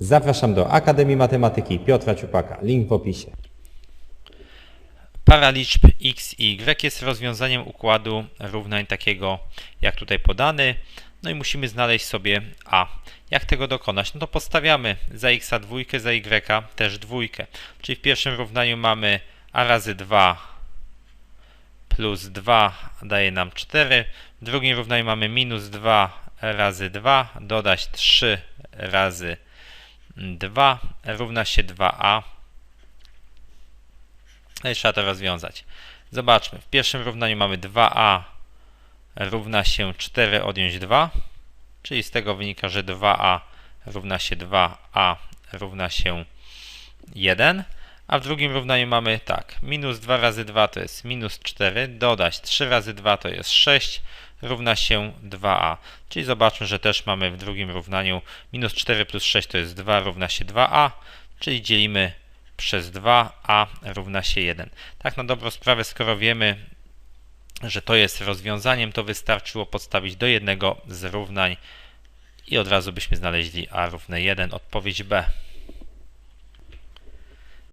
Zapraszam do Akademii Matematyki Piotra Ciupaka. Link w opisie. Paraliczb x i y jest rozwiązaniem układu równań takiego jak tutaj podany. No i musimy znaleźć sobie a. Jak tego dokonać? No to podstawiamy za x dwójkę, za y też dwójkę. Czyli w pierwszym równaniu mamy a razy 2 plus 2 daje nam 4. W drugim równaniu mamy minus 2 razy 2 dodać 3 razy 2 równa się 2a. No i trzeba to rozwiązać. Zobaczmy. W pierwszym równaniu mamy 2a równa się 4 odjąć 2, czyli z tego wynika, że 2a równa się 2a równa się 1. A w drugim równaniu mamy tak, minus 2 razy 2 to jest minus 4, dodać 3 razy 2 to jest 6, równa się 2a. Czyli zobaczmy, że też mamy w drugim równaniu minus 4 plus 6 to jest 2, równa się 2a, czyli dzielimy przez 2a równa się 1. Tak na dobrą sprawę, skoro wiemy, że to jest rozwiązaniem, to wystarczyło podstawić do jednego z równań i od razu byśmy znaleźli a równe 1, odpowiedź B.